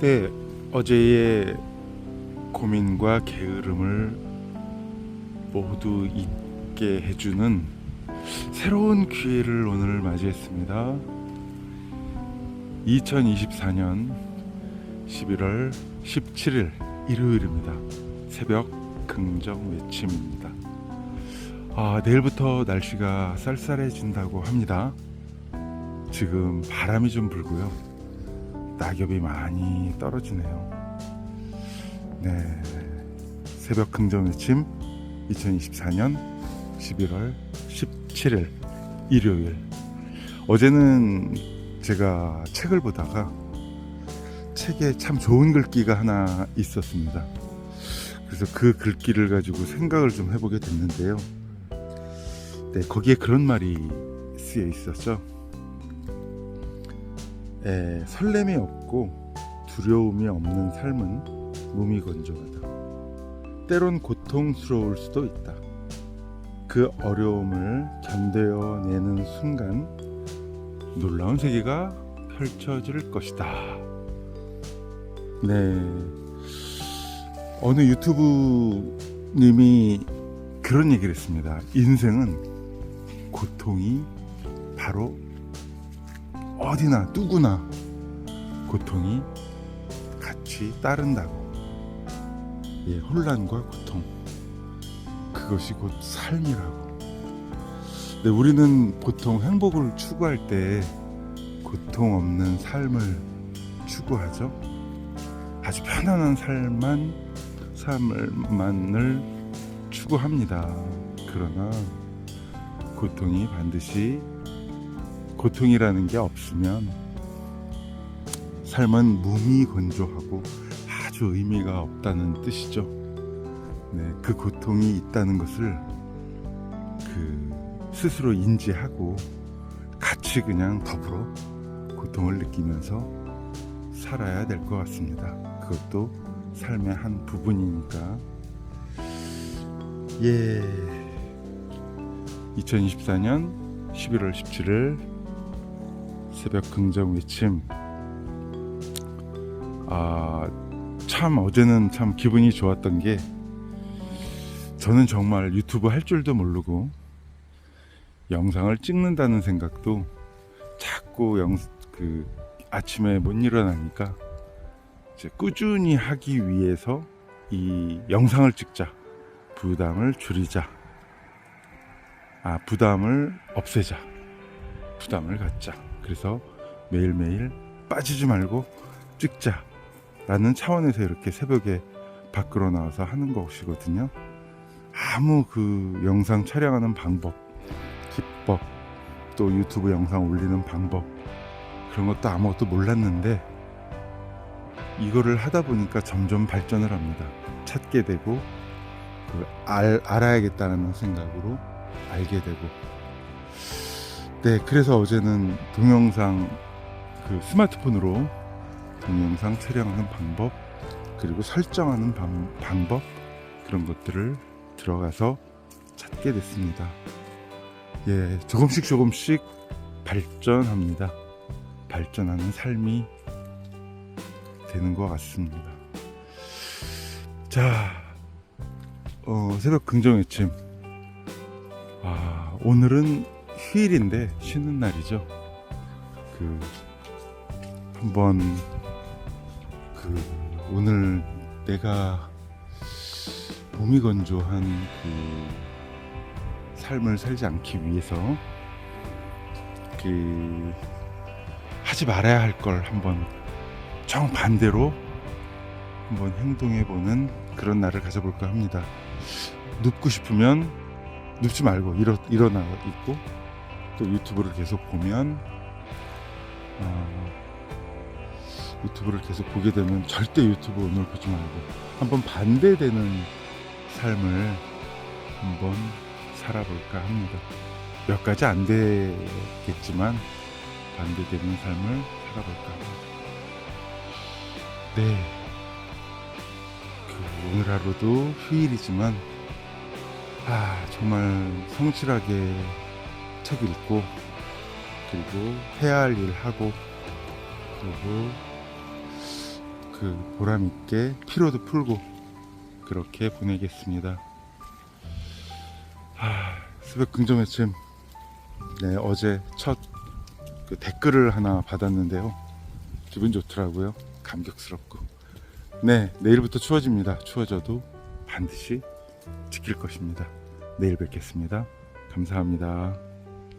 네, 어제의 고민과 게으름을 모두 잊게 해주는 새로운 기회를 오늘 맞이했습니다. 2024년 11월 17일 일요일입니다. 새벽 긍정 외침입니다. 아, 내일부터 날씨가 쌀쌀해진다고 합니다. 지금 바람이 좀 불고요. 낙엽이 많이 떨어지네요. 네. 새벽 긍정 외침 2024년 11월 17일 일요일. 어제는 제가 책을 보다가 책에 참 좋은 글귀가 하나 있었습니다. 그래서 그 글귀를 가지고 생각을 좀 해보게 됐는데요. 네, 거기에 그런 말이 쓰여 있었죠. 에, 설렘이 없고 두려움이 없는 삶은 무미건조하다. 때론 고통스러울 수도 있다. 그 어려움을 견뎌내는 순간 놀라운 세계가 펼쳐질 것이다. 네. 어느 유튜브 님이 그런 얘기를 했습니다. 인생은 고통이 바로 어디나 누구나 고통이 같이 따른다고. 예, 혼란과 고통. 그것이 곧 삶이라고. 네, 우리는 보통 행복을 추구할 때 고통 없는 삶을 추구하죠. 아주 편안한 삶만 삶을만을 추구합니다. 그러나 고통이 반드시 고통이라는 게 없으면 삶은 무미건조하고 아주 의미가 없다는 뜻이죠. 네, 그 고통이 있다는 것을 그 스스로 인지하고 같이 그냥 더불어 고통을 느끼면서 살아야 될 것 같습니다. 그것도 삶의 한 부분이니까. 예. 2024년 11월 17일 새벽 긍정 외침. 아, 참 어제는 참 기분이 좋았던 게 저는 정말 유튜브 할 줄도 모르고 영상을 찍는다는 생각도 자꾸 영, 그 아침에 못 일어나니까 이제 꾸준히 하기 위해서 이 영상을 찍자. 부담을 줄이자. 아 부담을 없애자. 부담을 갖자 그래서 매일매일 빠지지 말고 찍자 라는 차원에서 이렇게 새벽에 밖으로 나와서 하는 것이거든요 아무 그 영상 촬영하는 방법 기법 또 유튜브 영상 올리는 방법 그런 것도 아무것도 몰랐는데 이거를 하다 보니까 점점 발전을 합니다. 찾게 되고 그 알, 알아야겠다는 생각으로 알게 되고 네 그래서 어제는 동영상 그 스마트폰으로 동영상 촬영하는 방법 그리고 설정하는 방, 방법 그런 것들을 들어가서 찾게 됐습니다. 예 조금씩 조금씩 발전합니다. 발전하는 삶이 되는 것 같습니다. 자, 어, 새벽 긍정 외침. 아, 오늘은 휴일인데 쉬는 날이죠. 그 한번 그 오늘 내가 몸이 건조한 그 삶을 살지 않기 위해서 그 하지 말아야 할 걸 한번 정반대로 한번 행동해 보는 그런 날을 가져볼까 합니다. 눕고 싶으면 눕지 말고 일어, 일어나 있고 또 유튜브를 계속 보면 어, 유튜브를 계속 보게 되면 절대 유튜브 오늘 보지 말고 한번 반대되는 삶을 한번 살아볼까 합니다. 몇 가지 안 되겠지만 반대되는 삶을 살아볼까 합니다. 네. 그 오늘 하루도 휴일이지만 아 정말 성실하게 책 읽고 그리고 해야 할 일 하고 그리고 그 보람 있게 피로도 풀고 그렇게 보내겠습니다. 하, 스백 긍정 외침. 네, 어제 첫 그 댓글을 하나 받았는데요. 기분 좋더라고요. 감격스럽고. 네, 내일부터 추워집니다. 추워져도 반드시 지킬 것입니다. 내일 뵙겠습니다. 감사합니다.